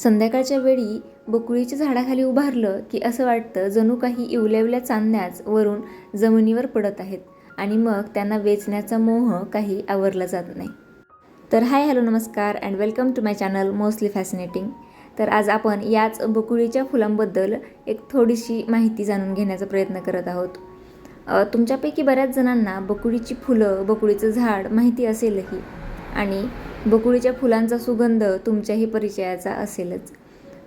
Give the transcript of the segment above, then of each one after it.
संध्याकाळच्या वेळी बकुळीच्या झाडाखाली उभारलं की असं वाटतं जणू काही इवल्यावल्या चांदण्याच वरून जमिनीवर पडत आहेत आणि मग त्यांना वेचण्याचा मोह काही आवरला जात नाही. तर हाय हॅलो नमस्कार and welcome to my channel mostly fascinating तर आज आपण याच बकुळीच्या फुलांबद्दल एक थोडीशी माहिती जाणून घेण्याचा प्रयत्न करत आहोत. तुमच्यापैकी बऱ्याच जणांना बकुळीची फुलं बकुळीचं झाड माहिती असेलही. आणि बकुळीच्या फुलांचा सुगंध तुमच्याही परिचयाचा असेलच.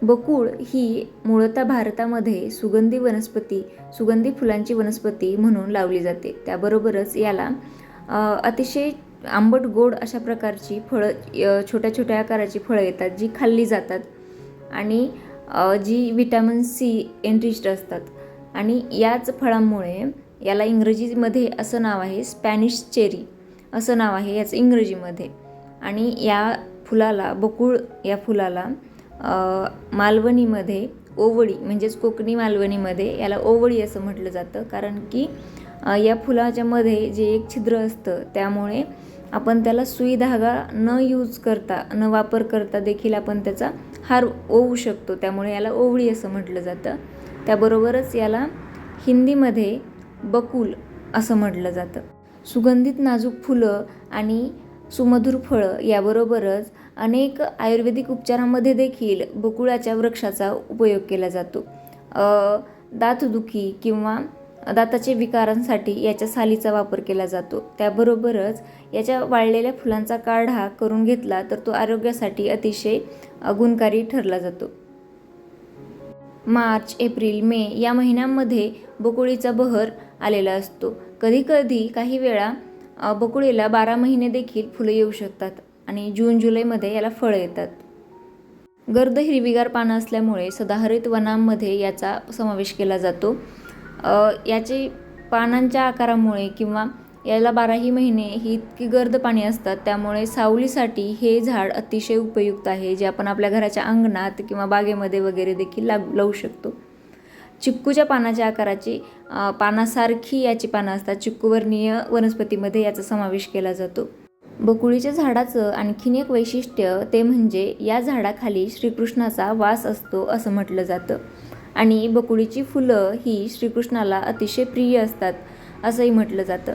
बकुळ ही मूळतः भारतामध्ये सुगंधी वनस्पती सुगंधी फुलांची वनस्पती म्हणून लावली जाते. त्याबरोबरच याला अतिशय आंबट गोड अशा प्रकारची फळं छोट्या छोट्या आकाराची फळं येतात जी खाल्ली जातात आणि जी विटॅमिन सी एनरिच्ड असतात. आणि याच फळांमुळे याला इंग्रजीमध्ये असं नाव आहे स्पॅनिश चेरी. असं नाव आहे याचं इंग्रजीमध्ये. आणि या फुलाला बकुळ या फुलाला मालवणीमध्ये ओवळी म्हणजेच कोकणी मालवणीमध्ये याला ओवळी असं म्हटलं जातं. कारण की या फुलाच्यामध्ये जे एक छिद्र असतं त्यामुळे आपण त्याला सुई धागा न यूज करता न वापर करता देखील आपण त्याचा हार ओवू शकतो. त्यामुळे याला ओवळी असं म्हटलं जातं. त्याबरोबरच याला हिंदीमध्ये बकुल असं म्हटलं जातं. सुगंधित नाजूक फुलं आणि सुमधुर फळं याबरोबरच अनेक आयुर्वेदिक उपचारामध्ये देखील बकुळाच्या वृक्षाचा उपयोग केला जातो. दातदुखी किंवा दाताचे विकारांसाठी याच्या सालीचा वापर केला जातो. त्याबरोबरच याच्या वाळलेल्या फुलांचा काढा करून घेतला तर तो आरोग्यासाठी अतिशय गुणकारी ठरला जातो. मार्च एप्रिल मे या महिन्यांमध्ये बकुळीचा बहर आलेला असतो. कधीकधी काही वेळा बकुळीला बारा महिने देखील फुलं येऊ शकतात आणि जून जुलैमध्ये याला फळं येतात. गर्द हिरवीगार पानं असल्यामुळे सदाहरित वनांमध्ये याचा समावेश केला जातो. याचे पानांच्या आकारामुळे किंवा याला बाराही महिने ही इतकी गर्द पाणी असतात त्यामुळे सावलीसाठी हे झाड अतिशय उपयुक्त आहे जे आपण आपल्या घराच्या अंगणात किंवा बागेमध्ये वगैरे देखील लाग लावू शकतो. चिक्कूच्या पानाच्या आकाराची पानासारखी याची पानं असतात. चिक्कूवर्णीय वनस्पतीमध्ये याचा समावेश केला जातो. बकुळीच्या झाडाचं आणखीन एक वैशिष्ट्य ते म्हणजे या झाडाखाली श्रीकृष्णाचा वास असतो असं म्हटलं जातं. आणि बकुळीची फुलं ही श्रीकृष्णाला अतिशय प्रिय असतात असंही म्हटलं जातं.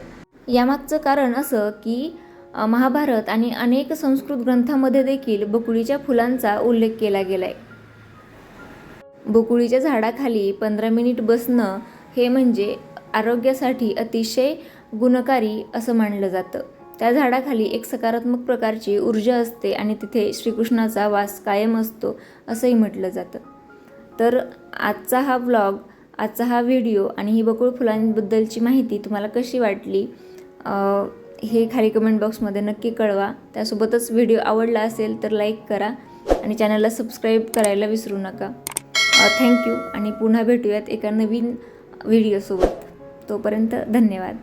यामागचं कारण असं की महाभारत आणि अनेक संस्कृत ग्रंथामध्ये देखील बकुळीच्या फुलांचा उल्लेख केला गेला आहे बकुळीच्या झाडाखाली पंधरा मिनिट बसणं हे म्हणजे आरोग्यासाठी अतिशय गुणकारी असं मानलं जातं. त्या झाडाखाली एक सकारात्मक प्रकारची ऊर्जा असते आणि तिथे श्रीकृष्णाचा वास कायम असतो असंही म्हटलं जातं. तर आजचा हा व्लॉग आजचा हा व्हिडिओ आणि ही बकुळ फुलांबद्दलची माहिती तुम्हाला कशी वाटली हे खाली कमेंट बॉक्समध्ये नक्की कळवा. त्यासोबतच व्हिडिओ आवडला असेल तर लाईक करा आणि चॅनलला सबस्क्राईब करायला विसरू नका. थँक्यू आणि पुन्हा भेटूयात एका नवीन व्हिडिओसोबत तोपर्यंत धन्यवाद.